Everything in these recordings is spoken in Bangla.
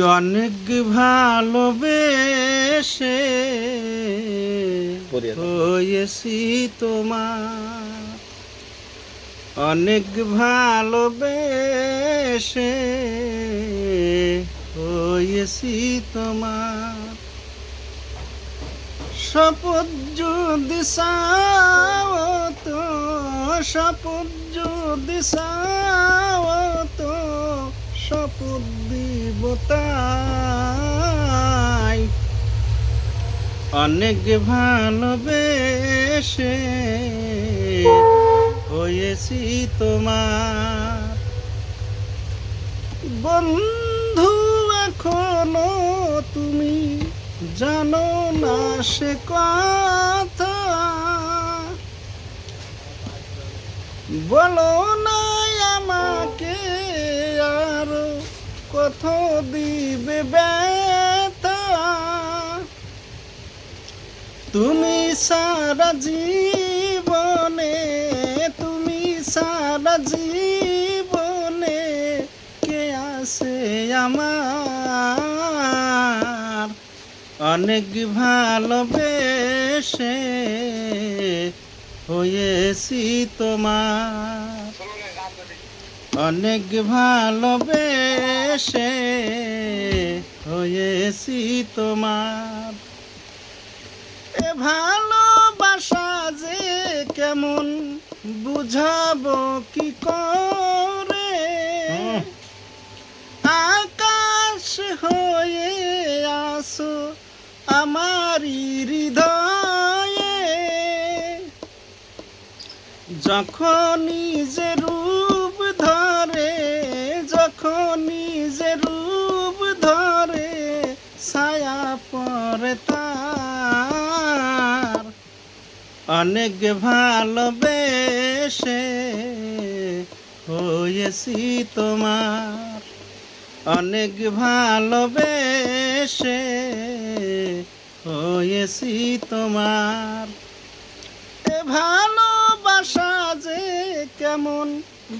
অনেক ভালোবেসে। হয়েছি তোমার অনেক ভালোবেসে হয়েছি তোমার শপথ যদি চাও তো শপথ যদি তো তাই অনেক ভালোবেসে হয়েছি তোমার বন্ধু এখনও তুমি জানো না সে কথা। বলো না কত দিবে ব্যথা। তুমি সারা জীবনে তুমি সারা জীবনে কে আছে আমার? অনেক ভালোবেসে হয়েছি তোমার। অনেক ভালোবেসে হয়েছি তোমার। এ ভালোবাসা যে কেমন বুঝাবো কি করে। আকাশ হয়ে আসো আমারই হৃদয়ে। যখন নিজে রূপ ধরে যখন নিজে রূপ ধরে, ছায়া পরে তার। অনেক ভালোবেসে হয়েছি তোমার। অনেক ভালোবেসে হয়েছি তোমার। এ ভালোবাসা যে কেমন,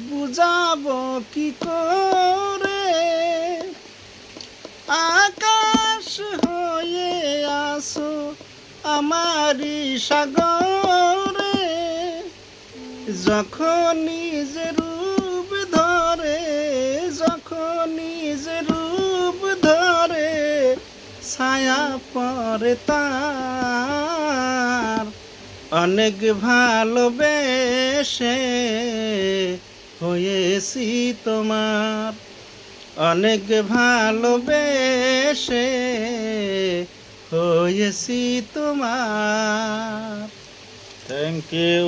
বুঝাবো কি করে আকাশ হয়ে আসো আমারই সাগরে যখন নিজে রূপ ধরে যখন নিজে রূপ ধরে, ছায়া পরে তার। অনেক ভালোবেসে হয়েছি তোমার। অনেক ভালোবেসে হয়েছি তোমার। Thank you